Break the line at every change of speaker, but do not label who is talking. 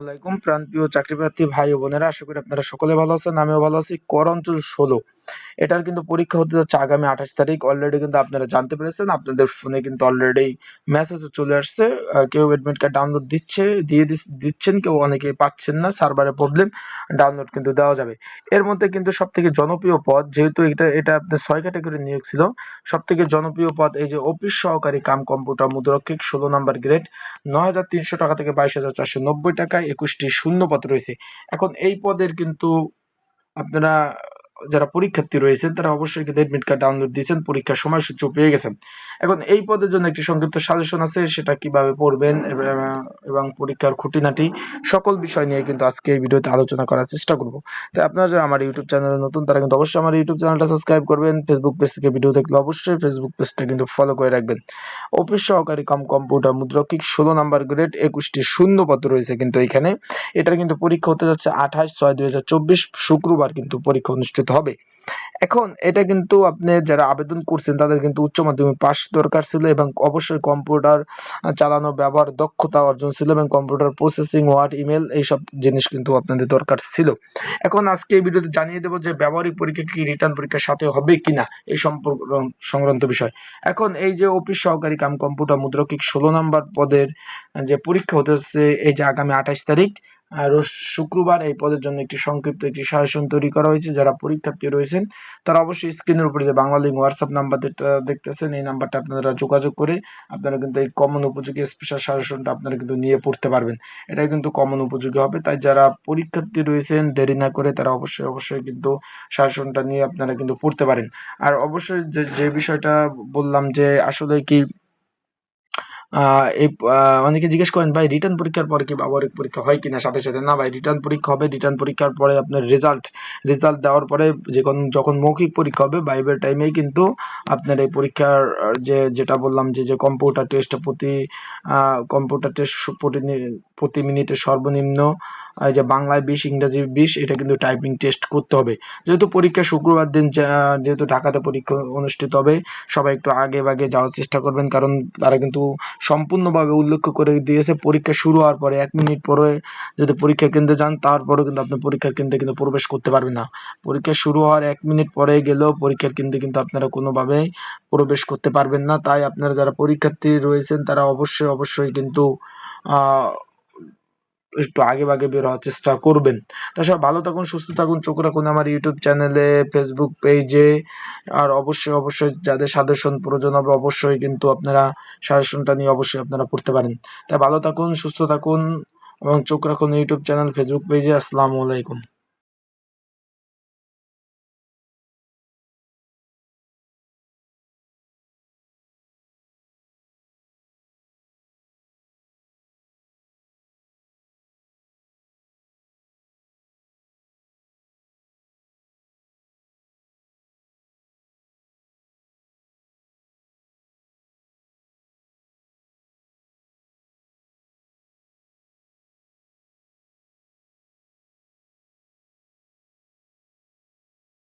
আসসালামাইকুম প্রাণপ্রিয় চাকরিপ্রার্থী ভাই ও বোনেরা, আশা করি আপনারা সকলে ভালো আছেন, আমিও ভালো আছি। কর অঞ্চল ষোলো। এটার কিন্তু পরীক্ষা হতে যাচ্ছে আগামী আঠাশ তারিখ। অলরেডি কিন্তু আপনারা জানতে পেরেছেন, আপনাদের ফোনে কিন্তু অলরেডি মেসেজ চলে আসছে। কেউ অ্যাডমিট কার্ড ডাউনলোড দিচ্ছে, দিয়ে দিচ্ছেন, কেউ অনেকে পাচ্ছেন না সার্ভারের প্রবলেম ডাউনলোড কিন্তু দেওয়া যাবে। এর মধ্যে কিন্তু সব থেকে জনপ্রিয় পদ, যেহেতু এটা এটা আপনার ছয় ক্যাটাগরি নিয়োগ ছিল সব থেকে জনপ্রিয় পদ এই যে অফিস সহকারী কাম কম্পিউটার মুদ্রক্ষিক, ষোলো নাম্বার গ্রেড নয় হাজার তিনশো টাকা থেকে বাইশ হাজার চারশো নব্বই টাকায় একুশটি শূন্য পদ রয়েছে। এখন এই পদের কিন্তু আপনারা যারা পরীক্ষার্থী রয়েছেন তারা অবশ্যই কিন্তু এডমিট কার্ড ডাউনলোড দিয়েছেন, পরীক্ষার সময়সূচি পেয়ে গেছেন। এখন এই পদের জন্য একটি সংক্ষিপ্ত সাজেশন আছে, সেটা কীভাবে পড়বেন এবং পরীক্ষার খুঁটিনাটি, সকল বিষয় নিয়ে কিন্তু আজকে এই ভিডিওতে আলোচনা করার চেষ্টা করব। তাই আপনারা যারা আমার ইউটিউব চ্যানেলে নতুন, তারা কিন্তু অবশ্যই আমার ইউটিউব চ্যানেলটা সাবস্ক্রাইব করবেন। ফেসবুক পেজ থেকে ভিডিও দেখলে অবশ্যই ফেসবুক পেজটা কিন্তু ফলো করে রাখবেন। অফিস সহকারী কম কম্পিউটার মুদ্রকিক ষোলো নাম্বার গ্রেড একুশটি শূন্য পদ রয়েছে কিন্তু এখানে। এটার কিন্তু পরীক্ষা হতে যাচ্ছে আঠাশ ছয় দুই শুক্রবার কিন্তু পরীক্ষা অনুষ্ঠিত হবে। এখন এটা কিন্তু আপনি যারা আবেদন করছেন, তাদের কিন্তু উচ্চ মাধ্যমিক পাস দরকার ছিল এবং অবশ্যই কম্পিউটার চালানো, ব্যবহার, দক্ষতা অর্জন ছিল এবং কম্পিউটার প্রসেসিং ওয়ার্ড ইমেল এইসব জিনিস কিন্তু আপনাদের দরকার ছিল। এখন আজকে এই ভিডিওতে জানিয়ে দেবো যে ব্যবহারিক পরীক্ষা কি রিটার্ন পরীক্ষার সাথে হবে কিনা এই সম্পর্ক, সংক্রান্ত বিষয়। এখন এই যে অফিস সহকারী কাম কম্পিউটার মুদ্রকিক ষোলো নাম্বার পদের যে পরীক্ষা হতে হচ্ছে এই যে আগামী আঠাশ তারিখ শুক্রবার এই পদের জন্য একটি সংক্ষিপ্ত একটি সাজেশন তৈরি করা হয়েছে। যারা পরীক্ষার্থী রয়েছেন, তারা অবশ্যই স্ক্রিনের উপরে যে বাংলা লিঙ্ক হোয়াটসঅ্যাপ নাম্বার দেখতেছেন, এই নাম্বারটা আপনারা যোগাযোগ করে আপনারা কিন্তু এই কমন উপযোগী স্পেশাল সাজেশনটা আপনারা কিন্তু নিয়ে পড়তে পারবেন। এটাই কিন্তু কমন উপযোগী হবে। তাই যারা পরীক্ষার্থী রয়েছেন, দেরি না করে তারা অবশ্যই অবশ্যই কিন্তু সাজেশনটা নিয়ে আপনারা কিন্তু পড়তে পারেন। আর অবশ্যই যে যে বিষয়টা বললাম যে আসলে কি এই অনেকে জিজ্ঞেস করেন, ভাই রিটার্ন পরীক্ষার পরে কি ব্যবহারিক পরীক্ষা হয় কিনা? সাথে সাথে, না ভাই রিটার্ন পরীক্ষা হবে। রিটার্ন পরীক্ষার পরে আপনার রেজাল্ট রেজাল্ট দেওয়ার পরে যে যখন মৌখিক পরীক্ষা হবে বাইবের টাইমেই কিন্তু আপনার এই পরীক্ষার যে, যেটা বললাম যে যে কম্পিউটার টেস্ট প্রতি কম্পিউটার টেস্ট প্রতি প্রতি মিনিটে সর্বনিম্ন এই যে বাংলায় বিশ, ইংরাজি বিশ, এটা কিন্তু টাইপিং টেস্ট করতে হবে। যেহেতু পরীক্ষা শুক্রবার দিন যেহেতু ঢাকাতে পরীক্ষা অনুষ্ঠিত হবে, সবাই একটু আগে বাগে যাওয়ার চেষ্টা করবেন, কারণ তারা কিন্তু সম্পূর্ণভাবে উল্লেখ করে দিয়েছে, পরীক্ষা শুরু হওয়ার পরে, এক মিনিট পরে যদি পরীক্ষা কেন্দ্রে যান, তারপরেও কিন্তু আপনি পরীক্ষা কেন্দ্রে কিন্তু প্রবেশ করতে পারবেন না। পরীক্ষা শুরু হওয়ার এক মিনিট পরে গেলেও পরীক্ষার কেন্দ্রে কিন্তু আপনারা কোনোভাবেই প্রবেশ করতে পারবেন না। তাই আপনারা যারা পরীক্ষার্থী রয়েছেন, তারা অবশ্যই অবশ্যই কিন্তু একটু আগে ভাগে বের হওয়ার চেষ্টা করবেন। তাছাড়া ভালো থাকুন, সুস্থ থাকুন, চোখ রাখুন আমার ইউটিউব চ্যানেলে, ফেসবুক পেজে। আর অবশ্যই অবশ্যই যাদের সাজেশন প্রয়োজন হবে, অবশ্যই কিন্তু আপনারা সাজেশনটা নিয়ে অবশ্যই আপনারা পড়তে পারেন। তাই ভালো থাকুন, সুস্থ থাকুন এবং চোখ রাখুন ইউটিউব চ্যানেল, ফেসবুক পেজে। আসসালামু আলাইকুম।